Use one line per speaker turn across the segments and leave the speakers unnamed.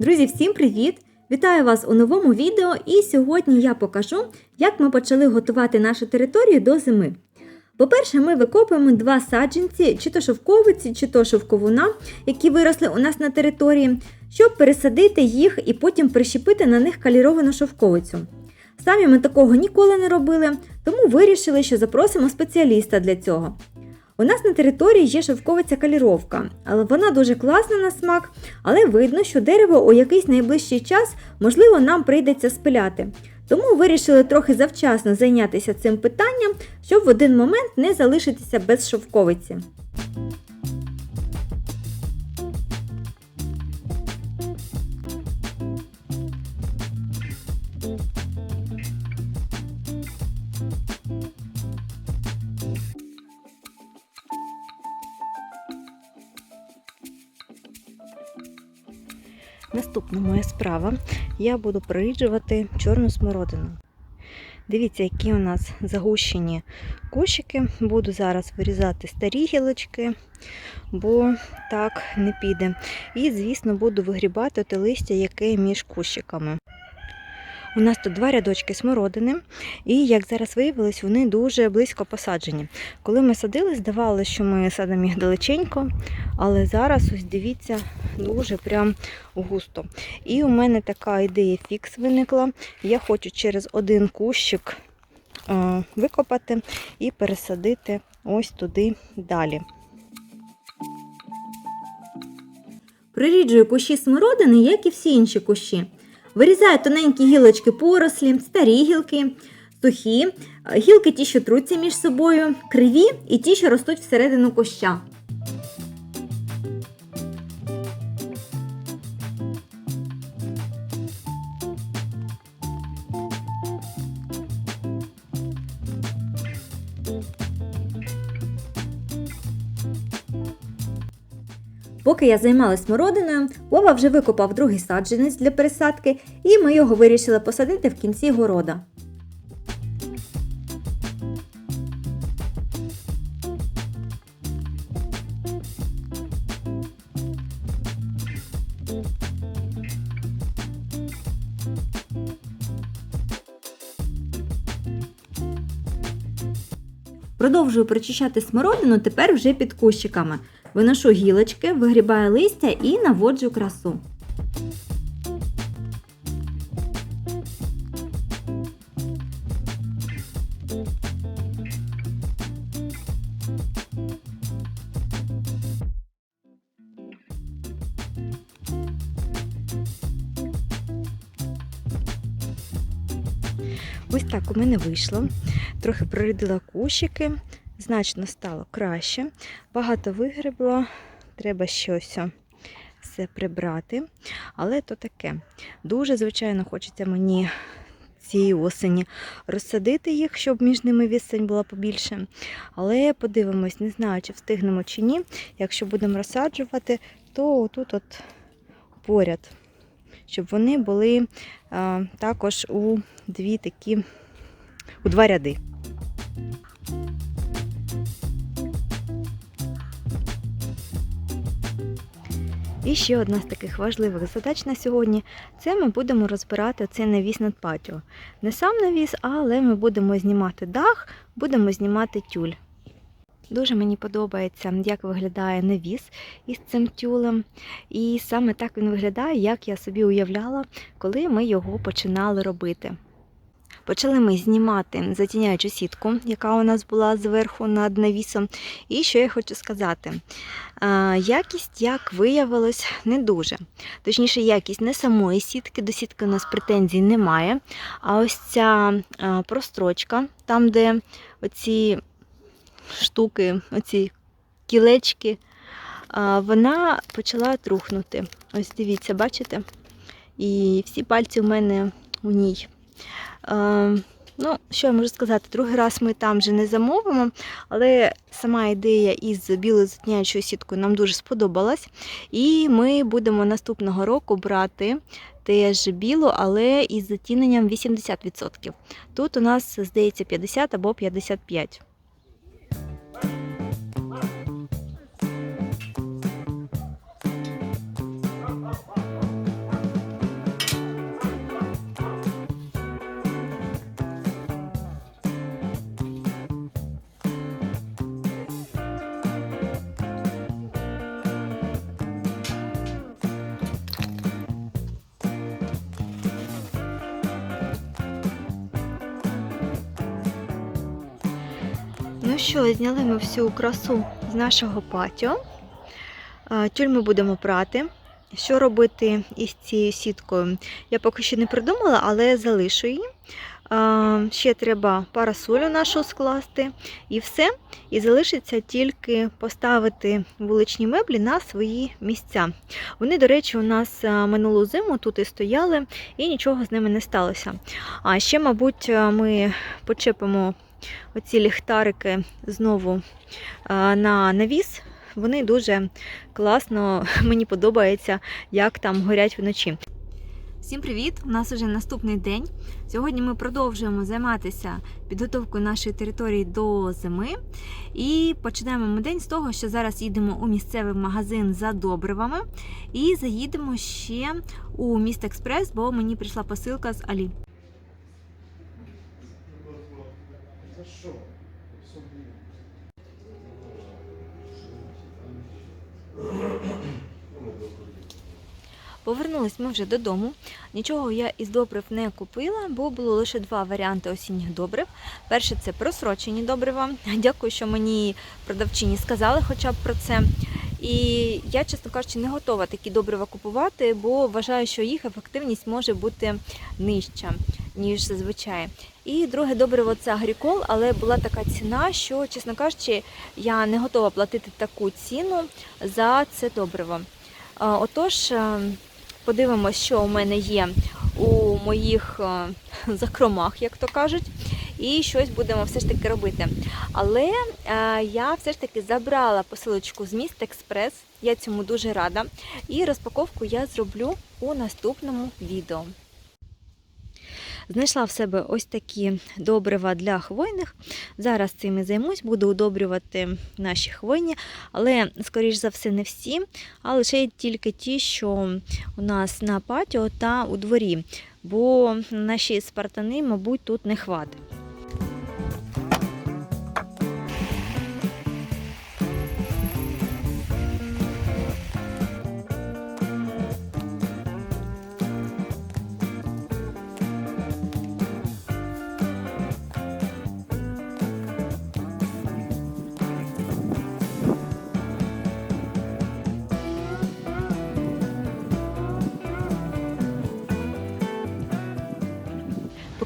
Друзі, всім привіт! Вітаю вас у новому відео і сьогодні я покажу, як ми почали готувати нашу територію до зими. По-перше, ми викопуємо два саджанці, чи то шовковиці, чи то шовковуна, які виросли у нас на території, щоб пересадити їх і потім прищепити на них каліровану шовковицю. Самі ми такого ніколи не робили, тому вирішили, що запросимо спеціаліста для цього. У нас на території є шовковиця каліровка, вона дуже класна на смак, але видно, що дерево у якийсь найближчий час, можливо, нам прийдеться спиляти. Тому вирішили трохи завчасно зайнятися цим питанням, щоб в один момент не залишитися без шовковиці. Наступна моя справа. Я буду проріджувати чорну смородину. Дивіться, які у нас загущені кущики. Буду зараз вирізати старі гілочки, бо так не піде. І, звісно, буду вигрібати те листя, яке між кущиками. У нас тут два рядочки смородини, і, як зараз виявилось, вони дуже близько посаджені. Коли ми садили, здавалося, що ми садимо їх далеченько, але зараз, ось дивіться, дуже прям густо. І у мене така ідея фікс виникла. Я хочу через один кущик е, викопати і пересадити ось туди далі. Приріджую кущі смородини, як і всі інші кущі. Вирізаю тоненькі гілочки порослі, старі гілки, сухі, гілки ті, що труться між собою, криві і ті, що ростуть всередину куща. Поки я займалась смородиною, Вова вже викопав другий саджанець для пересадки, і ми його вирішили посадити в кінці города. Продовжую прочищати смородину тепер вже під кущиками. Виношу гілочки, вигрібаю листя і наводжу красу. Ось так у мене вийшло. Трохи прорядила кущики, значно стало краще. Багато вигребла, треба щось все прибрати. Але то таке. Дуже, звичайно, хочеться мені цієї осені розсадити їх, щоб між ними відстань була побільше. Але подивимось, не знаю, чи встигнемо чи ні. Якщо будемо розсаджувати, то тут от поряд. Щоб вони були а, також у дві такі, у два ряди. І ще одна з таких важливих задач на сьогодні це ми будемо розбирати цей навіс над патіо. Не сам навіс, але ми будемо знімати дах, будемо знімати тюль. Дуже мені подобається, як виглядає навіс із цим тюлем. І саме так він виглядає, як я собі уявляла, коли ми його починали робити. Почали ми знімати затіняючу сітку, яка у нас була зверху над навісом. І що я хочу сказати? Якість, як виявилось, не дуже. Точніше, якість не самої сітки, до сітки у нас претензій немає. А ось ця прострочка, там, де оці штуки, оці кілечки, вона почала трухнути. Ось дивіться, бачите? І всі пальці в мене у ній. Ну, що я можу сказати, другий раз ми там вже не замовимо, але сама ідея із білою затіняючою сіткою нам дуже сподобалась. І ми будемо наступного року брати теж білу, але із затіненням 80%. Тут у нас, здається, 50 або 55%. Що, зняли ми всю красу з нашого патіо. Е, Тюль ми будемо прати. Що робити із цією сіткою? Я поки що не придумала, але залишу її. Ще треба парасолю нашу скласти і все. І залишиться тільки поставити вуличні меблі на свої місця. Вони, до речі, у нас минулу зиму тут і стояли, і нічого з ними не сталося. А ще, мабуть, ми почепимо оці ліхтарики знову на навіс. Вони дуже класно, мені подобається, як там горять вночі. Всім привіт! У нас вже наступний день. Сьогодні ми продовжуємо займатися підготовкою нашої території до зими. І починаємо ми день з того, що зараз їдемо у місцевий магазин за добривами. І заїдемо ще у міст Експрес, бо мені прийшла посилка з Алі.
За що? Собі.
Повернулись ми вже додому. Нічого я із добрив не купила, бо було лише два варіанти осінніх добрив. Перше це просрочені добрива. Дякую, що мені продавчині сказали хоча б про це. І я, чесно кажучи, не готова такі добрива купувати, бо вважаю, що їх ефективність може бути нижча, ніж зазвичай. І друге добриво це агрікол, але була така ціна, що, чесно кажучи, я не готова платити таку ціну за це добриво. Отож, е, подивимось, що у мене є у моїх е, закромах, як то кажуть, і щось будемо все ж таки робити. Але е, я все ж таки забрала посилочку з міст Експрес. Я цьому дуже рада. І розпаковку я зроблю у наступному відео. Знайшла в себе ось такі добрива для хвойних. Зараз цим і займусь, буду удобрювати наші хвойні, але, скоріш за все, не всі, а лише тільки ті, що у нас на патіо та у дворі, бо наші спартани, мабуть, тут не хватить.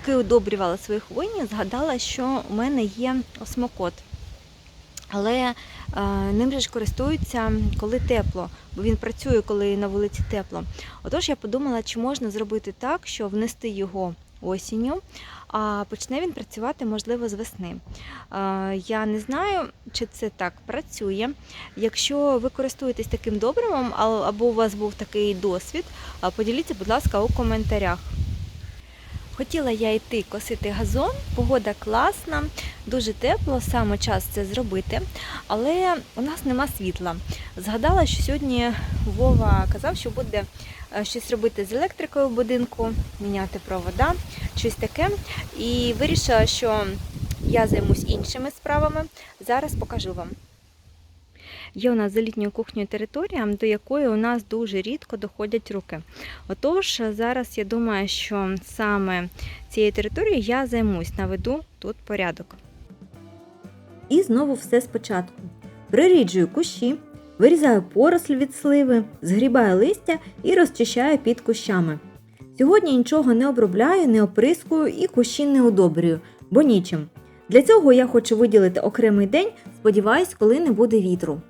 Поки удобрювала свої хвойні, згадала, що у мене є осмокот. Але е, ним же ж користуються, коли тепло, бо він працює, коли на вулиці тепло. Отож, я подумала, чи можна зробити так, що внести його осінню, а почне він працювати, можливо, з весни. Е, я не знаю, чи це так працює. Якщо ви користуєтесь таким добривом, або у вас був такий досвід, поділіться, будь ласка, у коментарях. Хотіла я йти косити газон, погода класна, дуже тепло, саме час це зробити, але у нас нема світла. Згадала, що сьогодні Вова казав, що буде е, щось робити з електрикою в будинку, міняти провода, щось таке. І вирішила, що я займусь іншими справами. Зараз покажу вам. Є у нас за літньою кухнею територія, до якої у нас дуже рідко доходять руки. Отож, зараз я думаю, що саме цією територією я займусь, наведу тут порядок. І знову все спочатку. Приріджую кущі, вирізаю поросль від сливи, згрібаю листя і розчищаю під кущами. Сьогодні нічого не обробляю, не оприскую і кущі не удобрюю, бо нічим. Для цього я хочу виділити окремий день, сподіваюсь, коли не буде вітру.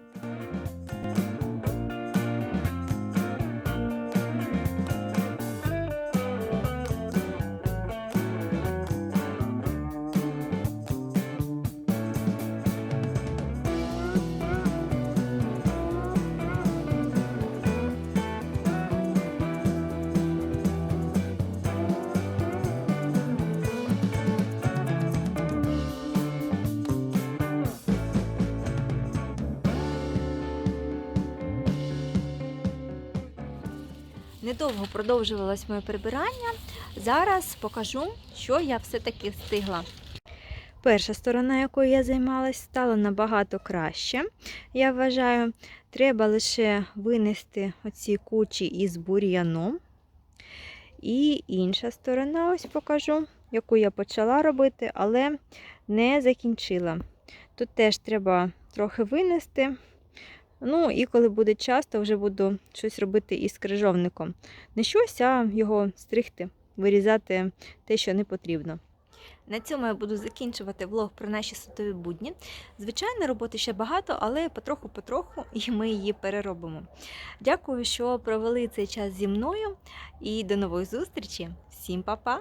Недовго продовжувалось моє прибирання. Зараз покажу, що я все-таки встигла. Перша сторона, якою я займалась, стала набагато краще. Я вважаю, треба лише винести оці кучі із бур'яном. І інша сторона, ось покажу, яку я почала робити, але не закінчила. Тут теж треба трохи винести. Ну і коли буде час, то вже буду щось робити із крижовником. Не щось, а його стригти, вирізати те, що не потрібно. На цьому я буду закінчувати влог про наші садові будні. Звичайно, роботи ще багато, але потроху-потроху і ми її переробимо. Дякую, що провели цей час зі мною і до нової зустрічі. Всім па-па!